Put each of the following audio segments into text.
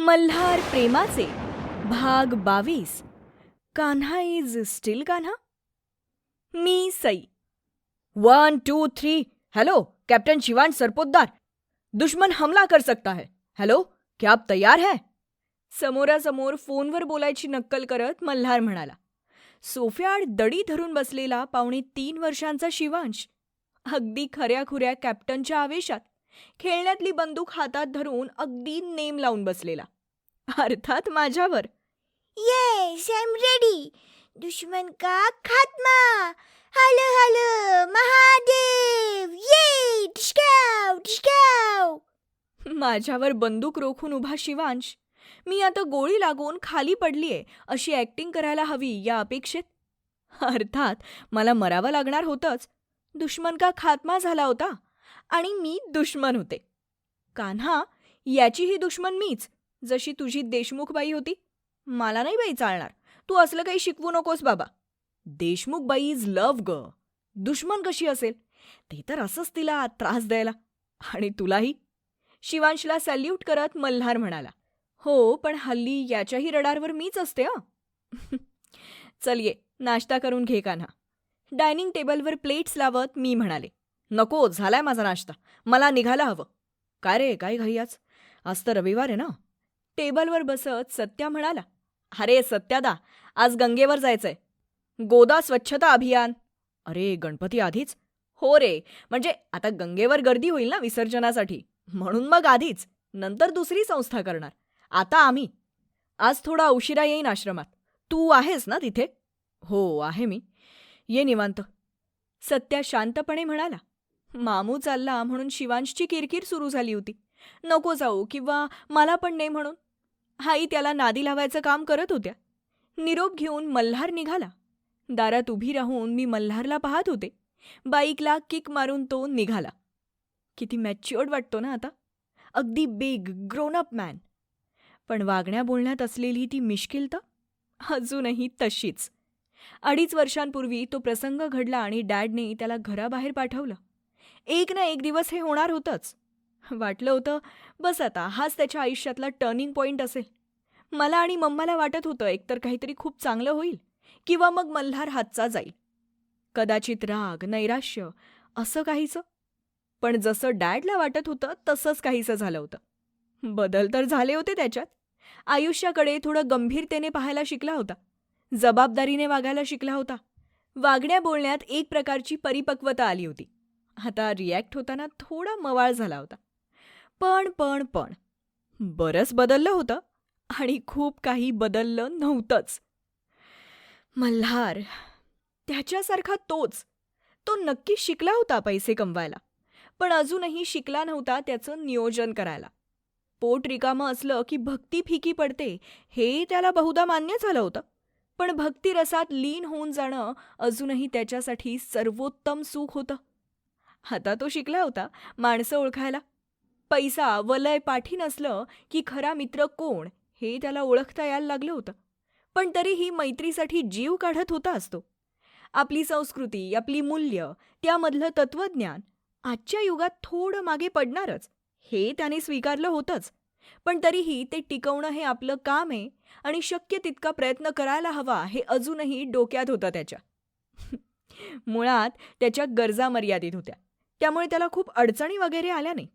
मल्हार प्रेमाचे भाग बावीस. Kanha is still Kanha? Me Sai. One two three. Hello captain Shivaan Sarpotdar. दुश्मन हमला कर सकता है. हॅलो क्या आप तयार है? समोरासमोर फोनवर बोलायची नक्कल करत मल्हार म्हणाला. सोफ्याआड दडी धरून बसलेला पावणे तीन वर्षांचा शिवांश. अगदी खऱ्याखुऱ्या कॅप्टनच्या आवेशात. खेळण्यातली बंदूक हातात धरून अगदी नेम लावून बसलेला. अर्थात माझ्यावर. येस आय एम रेडी दुश्मन का खात्मा? Hello hello Mahadev! ये टिशकाव टिशकाव माझ्यावर बंदूक रोखून उभा शिवांश. मी आता गोळी लागून खाली पडलीये अशी ॲक्टिंग करायला हवी या अपेक्षेत. अर्थात मला मरावं लागणार होतंच. दुश्मन का खात्मा झाला होता? आणि मी दुश्मन होते. कान्हा याचीही दुश्मन मीच. जशी तुझी देशमुख बाई होती. मला नाही बाई चालणार. तू असलं काही शिकवू नकोस बाबा. देशमुखबाई इज लव्ह ग. दुश्मन कशी असेल? ते तर असंच तिला त्रास द्यायला. आणि तुलाही. शिवांशला सॅल्यूट करत मल्हार म्हणाला. हो पण हल्ली याच्याही रडारवर मीच असते हं. चल ये नाश्ता करून घे कान्हा. डायनिंग टेबलवर प्लेट्स लावत मी म्हणाले. नको झालाय माझा नाश्ता. मला निघायला हवं. काय रे काय घाई आज? आज तर रविवार आहे ना? टेबलवर बसत सत्या म्हणाला अरे सत्यादा आज गंगेवर जायचंय. गोदा स्वच्छता अभियान. अरे गणपती आधीच? हो रे म्हणजे आता गंगेवर गर्दी होईल ना विसर्जनासाठी. म्हणून मग आधीच. नंतर दुसरी संस्था करणार. आता आम्ही. आज थोडा उशिरा येईन आश्रमात. तू आहेस ना तिथे? हो आहे मी. ये निवांत. सत्या शांतपणे म्हणाला मामू चालला म्हणून शिवांशची किरकिर सुरू झाली होती. नको जाऊ किंवा मला पण नाही म्हणून. आई त्याला नादी लावायचं काम करत होत्या. निरोप घेऊन मल्हार निघाला. दारात उभी राहून मी मल्हारला पाहत होते. बाईकला किक मारून तो निघाला. किती मॅच्युअर्ड वाटतो ना आता. अगदी बिग ग्रोन अप मॅन पण वागण्या बोलण्यात असलेली ती मिश्किलता अजूनही तशीच. अडीच वर्षांपूर्वी तो प्रसंग घडला आणि डॅडने त्याला घराबाहेर पाठवलं. एक ना एक दिवस हे होणार होतंच. वाटलं होतं बस आता हाच त्याच्या आयुष्यातला टर्निंग पॉईंट असेल. मला आणि मम्माला वाटत होतं एकतर काहीतरी खूप चांगलं होईल किंवा मग मल्हार हातचा जाईल. कदाचित राग नैराश्य असं काहीचं पण जसं डॅडला वाटत होतं तसंच काहीसं झालं होतं. बदल तर झाले होते त्याच्यात. आयुष्याकडे थोडं गंभीरतेने पाहायला शिकला होता. जबाबदारीने वागायला शिकला होता. वागण्या बोलण्यात एक प्रकारची परिपक्वता आली होती. आता रिॲक्ट होताना थोडा मवाळ झाला होता. पण पण पण बरंच बदललं होतं आणि खूप काही बदललं नव्हतंच. मल्हार त्याच्यासारखा तोच. तो नक्की शिकला होता पैसे कमवायला पण अजूनही शिकला नव्हता त्याचं नियोजन करायला. पोट रिकामं असलं की भक्ती फिकी पडते हे त्याला बहुधा मान्य झालं होतं. पण भक्तिरसात लीन होऊन जाणं अजूनही त्याच्यासाठी सर्वोत्तम सुख होतं. आता तो शिकला होता. माणसं ओळखायला. पैसा वलय पाठी नसलं की खरा मित्र कोण हे त्याला ओळखता यायला लागलं होतं. पण तरीही मैत्रीसाठी जीव काढत होता असतो. आपली संस्कृती आपली मूल्य त्यामधलं तत्त्वज्ञान आजच्या युगात थोडं मागे पडणारच. हे त्याने स्वीकारलं होतंच. पण तरीही ते टिकवणं हे आपलं काम आहे आणि शक्य तितका प्रयत्न करायला हवा हे अजूनही डोक्यात होतं त्याच्या. मुळात त्याच्या गरजा मर्यादित होत्या. त्यामुळे त्याला खूप अडचणी वगैरे आल्या नाहीत.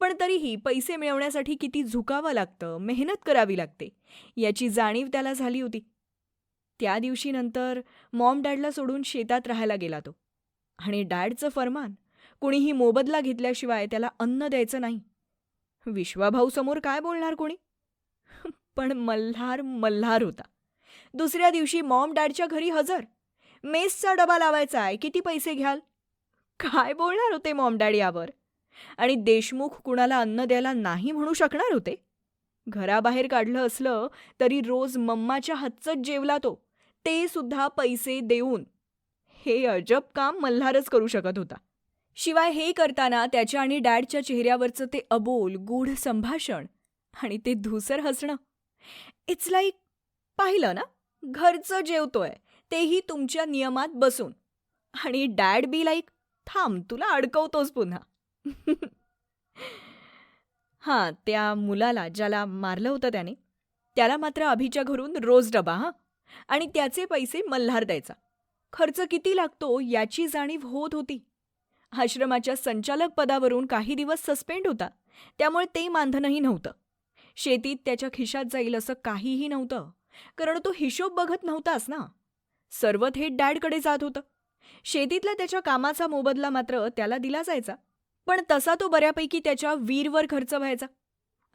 पण तरीही पैसे मिळवण्यासाठी किती झुकावं लागतं मेहनत करावी लागते याची जाणीव त्याला झाली होती. त्या दिवशी नंतर मॉम डॅडला सोडून शेतात राहायला गेला तो. आणि डॅडचं फरमान कुणीही मोबदला घेतल्याशिवाय त्याला अन्न द्यायचं नाही. विश्वाभाऊसमोर काय बोलणार कोणी? पण मल्हार मल्हार होता. दुसऱ्या दिवशी मॉम डॅडच्या घरी हजर. मेसचा डबा लावायचा आहे किती पैसे घ्याल? काय बोलणार होते मॉम डॅड यावर? आणि देशमुख कुणाला अन्न द्यायला नाही म्हणू शकणार होते? घराबाहेर काढलं असलं तरी रोज मम्माच्या हातचंच जेवला तो ते सुद्धा पैसे देऊन. हे अजब काम मल्हारच करू शकत होता. शिवाय हे करताना त्याच्या आणि डॅडच्या चेहऱ्यावरचं ते अबोल गूढ संभाषण आणि ते धुसर हसणं. इट्स लाईक पाहिलं ना? घरचं जेवतोय तेही तुमच्या नियमात बसून. आणि डॅड बी लाईक थांब तुला अडकवतोच पुन्हा. हां त्या मुलाला ज्याला मारलं होतं त्याने त्याला मात्र अभिच्या घरून रोज डबा हां. आणि त्याचे पैसे मल्हार द्यायचा. खर्च किती लागतो याची जाणीव होत होती. आश्रमाच्या संचालक पदावरून काही दिवस सस्पेंड होता त्यामुळे ते मानधनही नव्हतं. शेतीत त्याच्या खिशात जाईल असं काहीही नव्हतं कारण तो हिशोब बघत नव्हताच ना. सर्व थेट डॅडकडे जात होतं. शेतीतल्या त्याच्या कामाचा मोबदला मात्र त्याला दिला जायचा. पण तसा तो बऱ्यापैकी त्याच्या वीरवर खर्च व्हायचा.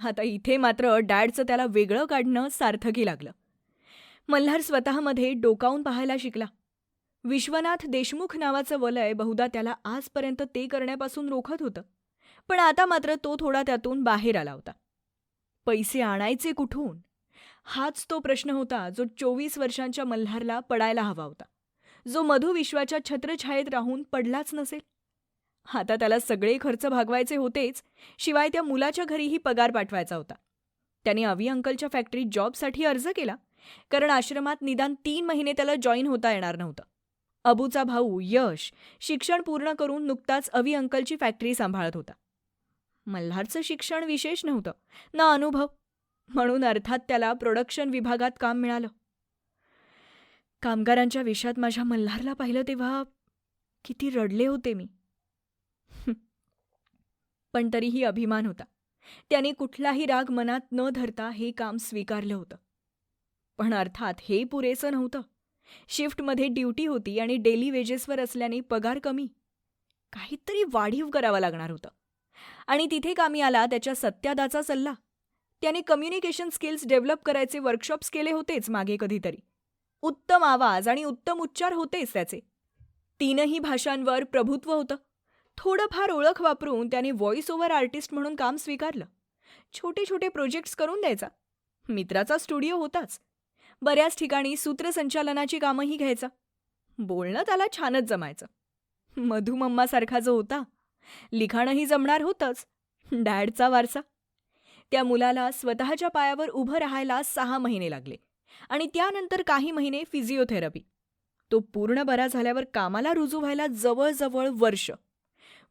आता इथे मात्र डॅडचं त्याला वेगळं काढणं सार्थकी लागलं. मल्हार स्वतःमध्ये डोकावून पाहायला शिकला. विश्वनाथ देशमुख नावाचं वलय बहुधा त्याला आजपर्यंत ते करण्यापासून रोखत होतं. पण आता मात्र तो थोडा त्यातून बाहेर आला होता. पैसे आणायचे कुठून? हाच तो प्रश्न होता जो चोवीस वर्षांच्या मल्हारला पडायला हवा होता. जो मधुविश्वाच्या छत्रछायेत राहून पडलाच नसेल. आता त्याला सगळे खर्च भागवायचे होतेच शिवाय त्या मुलाच्या घरीही पगार पाठवायचा होता. त्याने अवी अंकलच्या फॅक्टरीत जॉबसाठी अर्ज केला कारण आश्रमात निदान तीन महिने त्याला जॉईन होता येणार नव्हतं. अबूचा भाऊ यश शिक्षण पूर्ण करून नुकताच अवी अंकलची फॅक्टरी सांभाळत होता. मल्हारचं शिक्षण विशेष नव्हतं ना अनुभव. म्हणून अर्थात त्याला प्रोडक्शन विभागात काम मिळालं. कामगारांच्या विषयात माझ्या मल्हारला पाहिलं तेव्हा किती रडले होते मी. पण तरीही अभिमान होता. त्याने कुठलाही राग मनात न धरता हे काम स्वीकारलं होतं. पण अर्थात हे पुरेसं नव्हतं. शिफ्टमध्ये ड्युटी होती आणि डेली वेजेसवर असल्याने पगार कमी. काहीतरी वाढीव करावा लागणार होतं. आणि तिथे कामी आला त्याच्या सत्यादाचा सल्ला. त्याने कम्युनिकेशन स्किल्स डेव्हलप करायचे वर्कशॉप्स केले होतेच मागे कधीतरी. उत्तम आवाज आणि उत्तम उच्चार होतेच त्याचे. तीनही भाषांवर प्रभुत्व होतं. थोडंफार ओळख वापरून त्याने व्हॉइस ओव्हर आर्टिस्ट म्हणून काम स्वीकारलं. छोटे छोटे प्रोजेक्ट्स करून द्यायचा. मित्राचा स्टुडिओ होताच. बऱ्याच ठिकाणी सूत्रसंचालनाची कामंही घ्यायचा. बोलणं त्याला छानच जमायचं. मधुमम्मासारखा जो होता. लिखाणंही जमणार होतंच. डॅडचा वारसा. त्या मुलाला स्वतःच्या पायावर उभं राहायला सहा महिने लागले. आणि त्यानंतर काही महिने फिजिओथेरपी. तो पूर्ण बरा झाल्यावर कामाला रुजू व्हायला जवळजवळ वर्ष.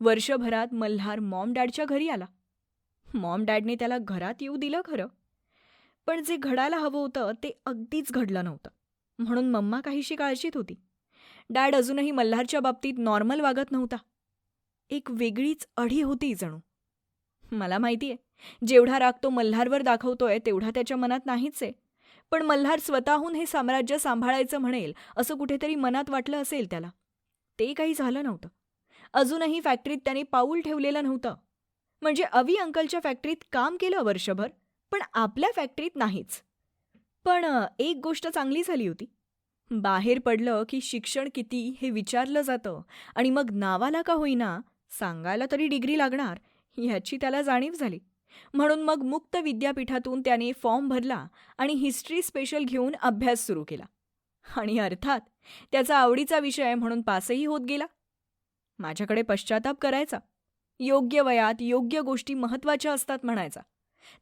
वर्षभरात मल्हार मॉम डॅडच्या घरी आला. मॉम डॅडने त्याला घरात येऊ दिलं खरं. पण जे घडायला हवं होतं ते अगदीच घडलं नव्हतं. म्हणून मम्मा काहीशी काळजीत होती. डॅड अजूनही मल्हारच्या बाबतीत नॉर्मल वागत नव्हता. एक वेगळीच अढी होती जणू. मला माहितीये जेवढा राग तो मल्हारवर दाखवतोय तेवढा त्याच्या मनात नाहीच आहे. पण मल्हार स्वतःहून हे साम्राज्य सांभाळायचं म्हणेल असं कुठेतरी मनात वाटलं असेल त्याला. ते काही झालं नव्हतं. अजूनही फॅक्टरीत त्याने पाऊल ठेवलेलं नव्हतं. म्हणजे अवी अंकलच्या फॅक्टरीत काम केलं वर्षभर पण आपल्या फॅक्टरीत नाहीच. पण एक गोष्ट चांगली झाली होती. बाहेर पडलं की शिक्षण किती हे विचारलं जातं आणि मग नावाला का होईना सांगायला तरी डिग्री लागणार ह्याची त्याला जाणीव झाली. म्हणून मग मुक्त विद्यापीठातून त्याने फॉर्म भरला आणि हिस्ट्री स्पेशल घेऊन अभ्यास सुरू केला. आणि अर्थात त्याचा आवडीचा विषय म्हणून पासही होत गेला. माझ्याकडे पश्चाताप करायचा. योग्य वयात योग्य गोष्टी महत्त्वाच्या असतात म्हणायचा.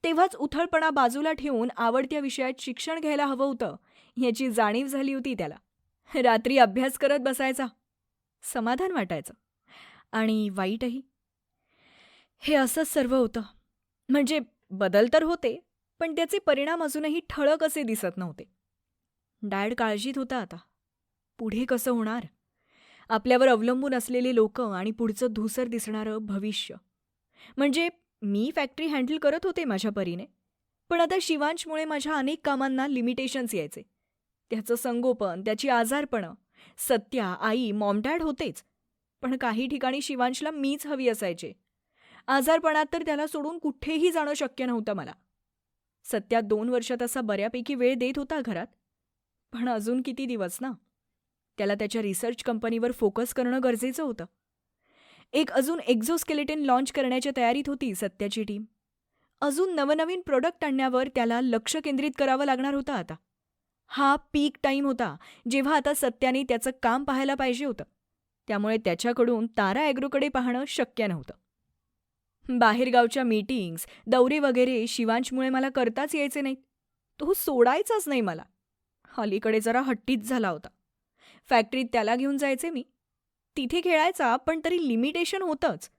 तेव्हाच उथळपणा बाजूला ठेवून आवडत्या विषयात शिक्षण घ्यायला हवं होतं याची जाणीव झाली होती त्याला. रात्री अभ्यास करत बसायचा. समाधान वाटायचं. आणि वाईटही. हे असंच सर्व होतं. म्हणजे बदल तर होते पण त्याचे परिणाम अजूनही ठळक असे दिसत नव्हते. डॅड काळजीत होता आता. पुढे कसं होणार? आपल्यावर अवलंबून असलेले लोक आणि पुढचं धुसर दिसणारं भविष्य. म्हणजे मी फॅक्टरी हँडल करत होते माझ्या परीने पण आता शिवांशमुळे माझ्या अनेक कामांना लिमिटेशन्स यायचे. त्याचं संगोपन त्याची आजारपणं सत्या आई मॉमडॅड होतेच पण काही ठिकाणी शिवांशला मीच हवी असायचे. आजारपणात तर त्याला सोडून कुठेही जाणं शक्य नव्हतं मला. सत्या दोन वर्षात असा बऱ्यापैकी वेळ देत होता घरात. पण अजून किती दिवस ना? त्याला त्याच्या रिसर्च कंपनीवर फोकस करणं गरजेचं होतं. एक अजून एक्झोस्केलेटन लॉन्च करण्याच्या तयारीत होती सत्याची टीम. अजून नवनवीन प्रोडक्ट आणण्यावर त्याला लक्ष केंद्रित करावं लागणार होतं आता. हा पीक टाईम होता जेव्हा आता सत्याने त्याचं काम पाहायला पाहिजे होतं. त्यामुळे त्याच्याकडून तारा ॲग्रोकडे पाहणं शक्य नव्हतं. बाहेरगावच्या मीटिंग्स दौरे वगैरे शिवांशमुळे मला करताच यायचे नाहीत. तो सोडायचाच नाही मला. अलीकडे जरा हट्टीच झाला होता. फॅक्टरीत त्याला घेऊन जायचे मी. तिथे खेळायचा पण तरी लिमिटेशन होतंच.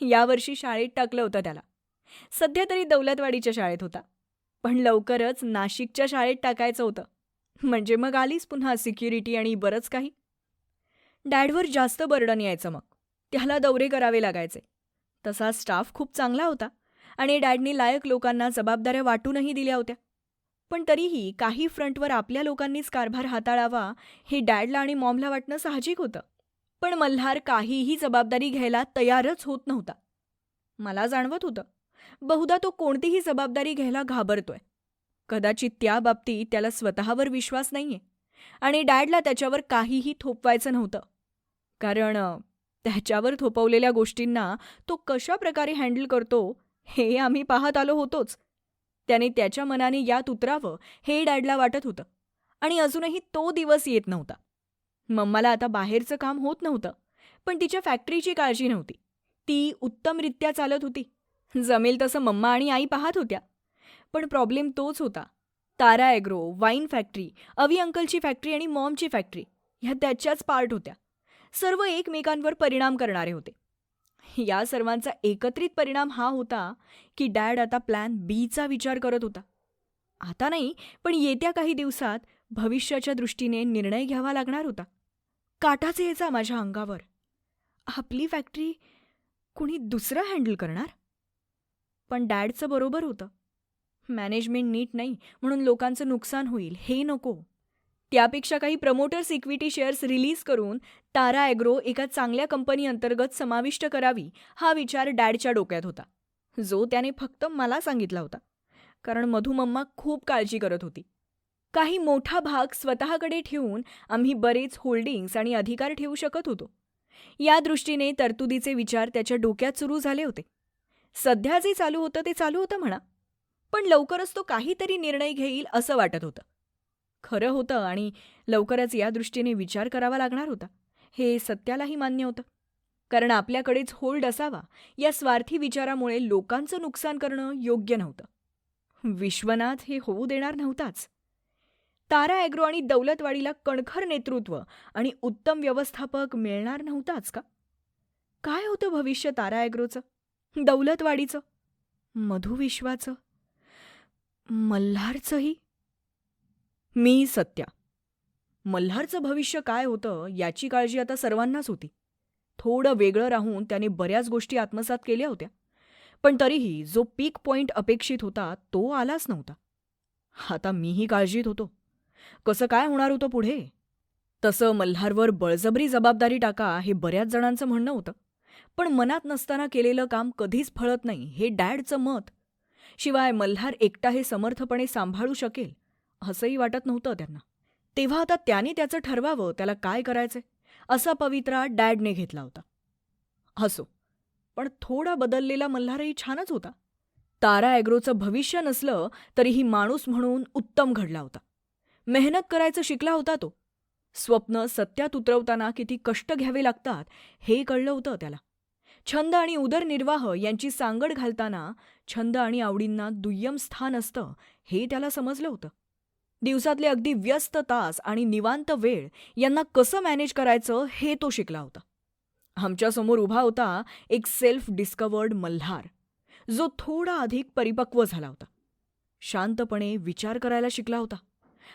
यावर्षी शाळेत टाकलं होतं त्याला. सध्या तरी दौलतवाडीच्या शाळेत होता. पण लवकरच नाशिकच्या शाळेत टाकायचं होतं. म्हणजे मग आलीच पुन्हा सिक्युरिटी आणि बरंच काही. डॅडवर जास्त बर्डन यायचं मग. त्याला दौरे करावे लागायचे. तसा स्टाफ खूप चांगला होता आणि डॅडनी लायक लोकांना जबाबदाऱ्या वाटूनही दिल्या होत्या. पण तरीही काही फ्रंटवर आपल्या लोकांनीच कारभार हाताळावा हे डॅडला आणि मॉमला वाटणं साहजिक होतं. पण मल्हार काहीही जबाबदारी घ्यायला तयारच होत नव्हता. मला जाणवत होतं बहुधा तो कोणतीही जबाबदारी घ्यायला घाबरतोय. कदाचित त्या बाबतीत त्याला स्वतःवर विश्वास नाहीये आणि डॅडला त्याच्यावर काहीही थोपवायचं नव्हतं. कारण त्याच्यावर थोपवलेल्या गोष्टींना तो कशा प्रकारे हँडल करतो हे आम्ही पाहत आलो होतोच. त्याने त्याच्या मनाने यात उतरावं हे डॅडला वाटत होतं. आणि अजूनही तो दिवस येत नव्हता. मम्माला आता बाहेरचं काम होत नव्हतं पण तिच्या फॅक्टरीची काळजी नव्हती. ती उत्तमरित्या चालत होती. जमेल तसं मम्मा आणि आई पाहत होत्या. पण प्रॉब्लेम तोच होता. Tara agro wine factory Avi अंकलची factory आणि मॉमची फॅक्टरी ह्या त्याच्याच पार्ट होत्या. सर्व एकमेकांवर परिणाम करणारे होते. या सर्वांचा एकत्रित परिणाम हा होता की डॅड आता प्लॅन बीचा विचार करत होता. आता नाही पण येत्या काही दिवसात भविष्याच्या दृष्टीने निर्णय घ्यावा लागणार होता. काटाच यायचा माझ्या अंगावर. आपली फॅक्टरी कुणी दुसरं हँडल करणार? पण डॅडचं बरोबर होतं. मॅनेजमेंट नीट नाही म्हणून लोकांचं नुकसान होईल हे नको. त्यापेक्षा काही प्रमोटर्स इक्विटी शेअर्स रिलीज करून तारा ॲग्रो एका चांगल्या कंपनी अंतर्गत समाविष्ट करावी हा विचार डॅडच्या डोक्यात होता. जो त्याने फक्त मला सांगितला होता. कारण मधुमम्मा खूप काळजी करत होती. काही मोठा भाग स्वतःकडे ठेवून आम्ही बरेच होल्डिंग्स आणि अधिकार ठेवू शकत होतो. या दृष्टीने तरतुदीचे विचार त्याच्या डोक्यात सुरू झाले होते. सध्या जे चालू होतं ते चालू होतं म्हणा. पण लवकरच तो काहीतरी निर्णय घेईल असं वाटत होतं. खरं होतं आणि लवकरच या दृष्टीने विचार करावा लागणार होता. हे सत्यालाही मान्य होतं. कारण आपल्याकडेच होल्ड असावा या स्वार्थी विचारामुळे लोकांचं नुकसान करणं योग्य नव्हतं. विश्वनाथ हे होऊ देणार नव्हताच. तारा ॲग्रो आणि दौलतवाडीला कणखर नेतृत्व आणि उत्तम व्यवस्थापक मिळणार नव्हताच का? काय होतं भविष्य तारा ॲग्रोचं? दौलतवाडीचं? मधुविश्वाचं? मल्हारचंही? मी सत्या. मल्हारचं भविष्य काय होतं याची काळजी आता सर्वांनाच होती. थोडं वेगळं राहून त्याने बऱ्याच गोष्टी आत्मसात केल्या होत्या. पण तरीही जो पीक पॉईंट अपेक्षित होता तो आलाच नव्हता. आता मीही काळजीत होतो. कसं काय होणार होतं पुढे? तसं मल्हारवर बळजबरी जबाबदारी टाका हे बऱ्याच जणांचं म्हणणं होतं. पण मनात नसताना केलेलं काम कधीच फळत नाही हे डॅडचं मत. शिवाय मल्हार एकटा हे समर्थपणे सांभाळू शकेल. असंही वाटत नव्हतं त्यांना. तेव्हा आता त्याने त्याचं ठरवावं त्याला काय करायचंय? असा पवित्रा डॅडने घेतला होता. असो पण थोडा बदललेला मल्हारही छानच होता. तारा ॲग्रोचं भविष्य नसलं तरीही माणूस म्हणून उत्तम घडला होता. मेहनत करायचं शिकला होता तो. स्वप्न सत्यात उतरवताना किती कष्ट घ्यावे लागतात हे कळलं होतं त्याला. छंद आणि उदरनिर्वाह यांची सांगड घालताना छंद आणि आवडींना दुय्यम स्थान असतं हे त्याला समजलं होतं. दिवसातले अगदी व्यस्त तास आणि निवांत वेळ यांना कसं मॅनेज करायचं हे तो शिकला होता. आमच्यासमोर उभा होता एक सेल्फ डिस्कवर्ड मल्हार. जो थोडा अधिक परिपक्व झाला होता. शांतपणे विचार करायला शिकला होता.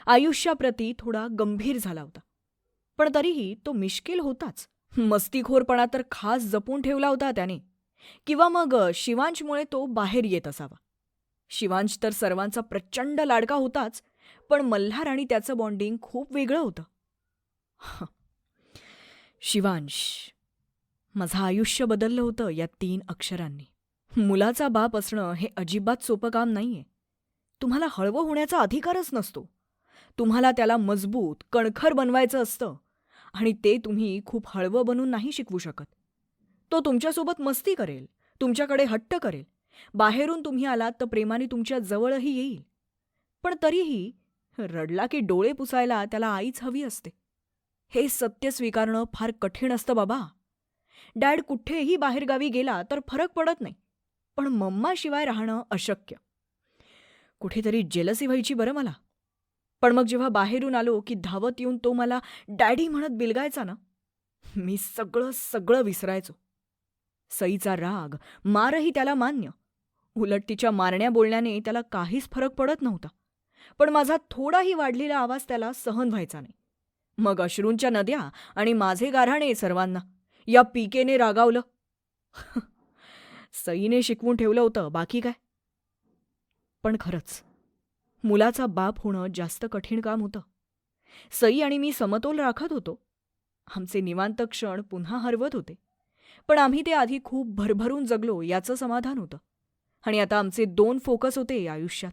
आयुष्याप्रती थोडा गंभीर झाला होता. पण तरीही तो मिश्किल होताच. मस्तीखोरपणा तर खास जपून ठेवला होता त्याने. किंवा मग शिवांशमुळे तो बाहेर येत असावा. शिवांश तर सर्वांचा प्रचंड लाडका होताच. पण मल्हार आणि त्याचं बॉन्डिंग खूप वेगळं होतं. शिवांश माझं आयुष्य बदललं होतं या तीन अक्षरांनी. मुलाचा बाप असणं हे अजिबात सोपं काम नाहीये. तुम्हाला हळवं होण्याचा अधिकारच नसतो. तुम्हाला त्याला मजबूत कणखर बनवायचं असतं आणि ते तुम्ही खूप हळवं बनून नाही शिकवू शकत. तो तुमच्यासोबत मस्ती करेल तुमच्याकडे हट्ट करेल. बाहेरून तुम्ही आलात तर प्रेमाने तुमच्या जवळही येईल. पण तरीही रडला की डोळे पुसायला त्याला आईच हवी असते. हे सत्य स्वीकारणं फार कठीण असतं बाबा. डॅड कुठेही बाहेरगावी गेला तर फरक पडत नाही पण मम्माशिवाय राहणं अशक्य. कुठेतरी जेलसी व्हायची बरं मला. पण मग जेव्हा बाहेरून आलो की धावत येऊन तो मला डॅडी म्हणत बिलगायचा ना? मी सगळं सगळं विसरायचो. सईचा राग मारही त्याला मान्य. उलट तिच्या मारण्या बोलण्याने त्याला काहीच फरक पडत नव्हता. पण माझा थोडाही वाढलेला आवाज त्याला सहन व्हायचा नाही. मग अश्रूंच्या नद्या आणि माझे गाऱ्हाणे सर्वांना या पीकेने रागावलं. सईने शिकवून ठेवलं होतं बाकी काय? पण खरंच मुलाचा बाप होणं जास्त कठीण काम होतं. सई आणि मी समतोल राखत होतो. आमचे निवांत क्षण पुन्हा हरवत होते. पण आम्ही ते आधी खूप भरभरून जगलो याचं समाधान होतं. आणि आता आमचे दोन फोकस होते आयुष्यात.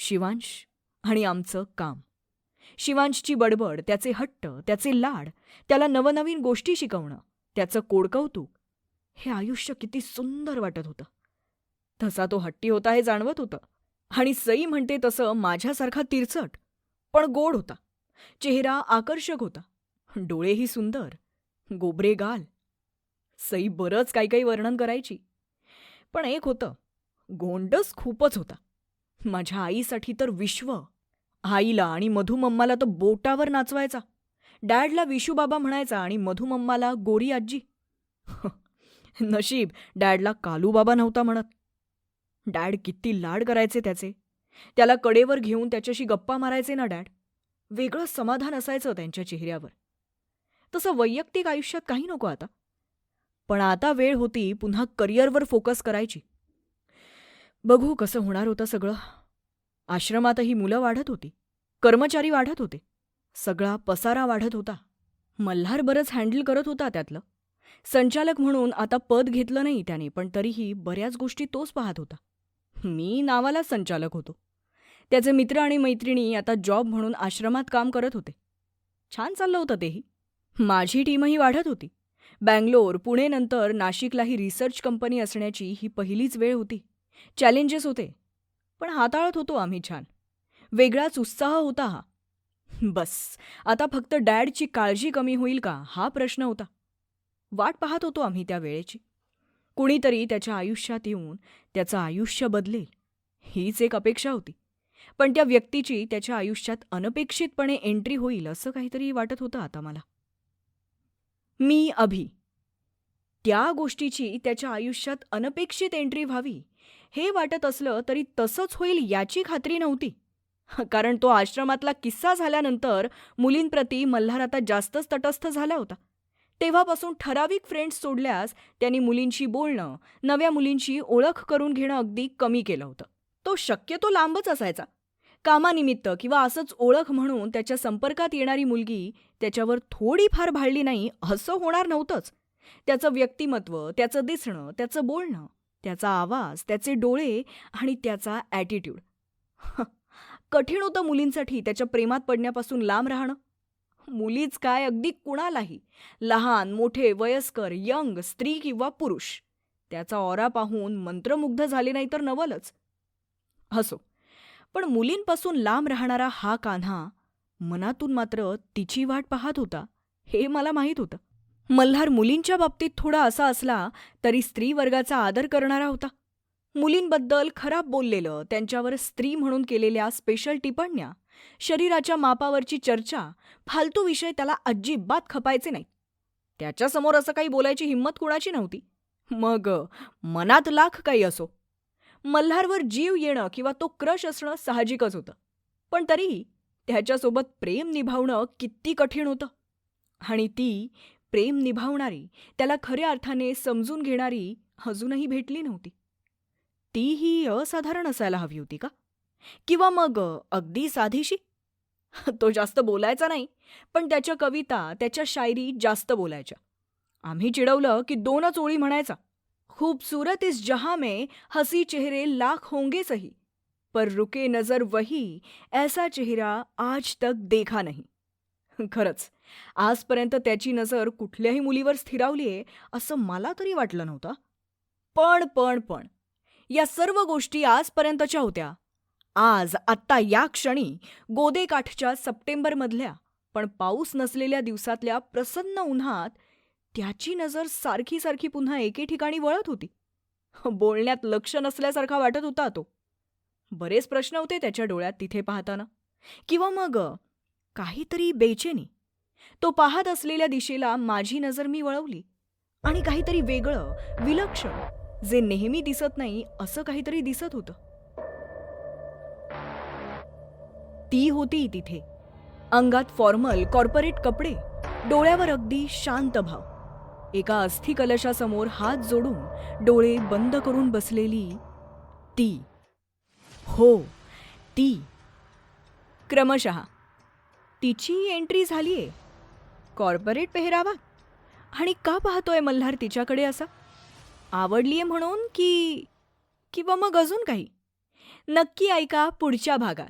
शिवांश आणि आमचं काम. शिवांशची बडबड त्याचे हट्ट त्याचे लाड त्याला नवनवीन गोष्टी शिकवणं त्याचं कोडकौतुक हे आयुष्य किती सुंदर वाटत होतं. तसा तो हट्टी होता हे जाणवत होतं. आणि सई म्हणते तसं माझ्यासारखा तिरचट पण गोड होता. चेहरा आकर्षक होता. डोळेही सुंदर गोबरे गाल. सई बरंच काही काही वर्णन करायची. पण एक होतं गोंडस खूपच होता. माझ्या आईसाठी तर विश्व. आईला आणि मधुमम्माला तो बोटावर नाचवायचा. डॅडला विशूबाबा म्हणायचा आणि मधुमम्माला गोरी आजी नशीब डॅडला कालूबाबा नव्हता म्हणत. डॅड किती लाड करायचे त्याचे. त्याला कडेवर घेऊन त्याच्याशी गप्पा मारायचे ना डॅड. वेगळं समाधान असायचं त्यांच्या चेहऱ्यावर. तसं वैयक्तिक आयुष्यात काही नको आता. पण आता वेळ होती पुन्हा करिअरवर फोकस करायची. बघू कसं होणार होतं सगळं. आश्रमातही मुलं वाढत होती. कर्मचारी वाढत होते. सगळा पसारा वाढत होता. मल्हार बरंच हँडल करत होता त्यातलं. संचालक म्हणून आता पद घेतलं नाही त्याने पण तरीही बऱ्याच गोष्टी तोच पाहत होता. मी नावाला संचालक होतो. त्याचे मित्र आणि मैत्रिणी आता जॉब म्हणून आश्रमात काम करत होते. छान चाललं होतं तेही. माझी टीमही वाढत होती. बँगलोर पुणेनंतर नाशिकलाही रिसर्च कंपनी असण्याची ही पहिलीच वेळ होती. चॅलेंजेस होते. पण हाताळत होतो आम्ही छान. वेगळाच उत्साह होता हा. बस आता फक्त डॅडची काळजी कमी होईल का हा प्रश्न होता. वाट पाहत होतो आम्ही त्या वेळेची. कुणीतरी त्याच्या आयुष्यात येऊन त्याचं आयुष्य बदलेल हीच एक अपेक्षा होती. पण त्या व्यक्तीची त्याच्या आयुष्यात अनपेक्षितपणे एंट्री होईल असं काहीतरी वाटत होतं आता मला. मी अभि. त्या गोष्टीची त्याच्या आयुष्यात अनपेक्षित एंट्री व्हावी हे वाटत असलं तरी तसंच होईल याची खात्री नव्हती. कारण तो आश्रमातला किस्सा झाल्यानंतर मुलींप्रती मल्हार आता जास्तच तटस्थ झाला होता. तेव्हापासून ठराविक फ्रेंड्स सोडल्यास त्यांनी मुलींशी बोलणं नव्या मुलींची ओळख करून घेणं अगदी कमी केलं होतं. तो शक्यतो लांबच असायचा. कामानिमित्त किंवा असंच ओळख म्हणून त्याच्या संपर्कात येणारी मुलगी त्याच्यावर थोडीफार भाळली नाही असं होणार नव्हतंच. त्याचं व्यक्तिमत्व त्याचं दिसणं त्याचं बोलणं त्याचा आवाज त्याचे डोळे आणि त्याचा ॲटिट्यूड कठीण होतं मुलींसाठी त्याच्या प्रेमात पडण्यापासून लांब राहणं. मुलीच काय अगदी कुणालाही लहान मोठे वयस्कर यंग स्त्री किंवा पुरुष त्याचा ऑरा पाहून मंत्रमुग्ध झाले नाही तर नवलच. असो पण मुलींपासून लांब राहणारा हा कान्हा मनातून मात्र तिची वाट पाहत होता हे मला माहीत होतं. मल्हार मुलींच्या बाबतीत थोडा असा असला तरी स्त्री वर्गाचा आदर करणारा होता. मुलींबद्दल खराब बोललेलं त्यांच्यावर स्त्री म्हणून केलेल्या स्पेशल टिप्पण्या शरीराच्या मापावरची चर्चा फालतू विषय त्याला अजिबात खपायचे नाही त्याच्यासमोर असं काही बोलायची हिंमत कुणाची नव्हती. मग मनात लाख काही असो. मल्हारवर जीव येणं किंवा तो क्रश असणं साहजिकच होतं. पण तरीही त्याच्यासोबत प्रेम निभावणं किती कठीण होतं. आणि ती प्रेम निभावणारी त्याला खऱ्या अर्थाने समजून घेणारी अजूनही भेटली नव्हती. तीही असाधारण असायला हवी होती का? किंवा मग अगदी साधीशी? तो जास्त बोलायचा नाही पण त्याच्या कविता त्याच्या शायरी जास्त बोलायच्या. आम्ही चिडवलं की दोनच ओळी म्हणायचा खूबसूरत इस जहां में हसी चेहरे लाख होंगे सही. पर रुके नजर वही ऐसा चेहरा आज तक देखा नाही. खरंच आजपर्यंत त्याची नजर कुठल्याही मुलीवर स्थिरावलीये असं मला तरी वाटलं नव्हतं. पण पण पण या सर्व गोष्टी आजपर्यंतच्या होत्या. आज आत्ता या क्षणी गोदेकाठच्या सप्टेंबरमधल्या पण पाऊस नसलेल्या दिवसातल्या प्रसन्न उन्हात त्याची नजर सारखी सारखी पुन्हा एके ठिकाणी वळत होती. बोलण्यात लक्ष नसल्यासारखा वाटत होता तो. बरेच प्रश्न होते त्याच्या डोळ्यात तिथे पाहताना. किंवा मग काहीतरी बेचेनी तो पाहत असलेल्या दिशेला माझी नजर मी वळवली. आणि काहीतरी वेगळं विलक्षण जे नेहमी दिसत नाही असं काहीतरी दिसत होतं. ती होती तिथे. अंगात फॉर्मल कॉर्पोरेट कपडे डोळ्यावर अगदी शांत भाव. एका अस्थिकलशासमोर हात जोडून डोळे बंद करून बसलेली ती. हो ती. क्रमशः तिची एंट्री झालीये. कॉर्पोरेट पेहरावा? आणि का पाहतोय मल्हार तिच्याकडे असा? आवडलीये म्हणून की किंवा मग अजून काही? नक्की ऐका पुढच्या भागात.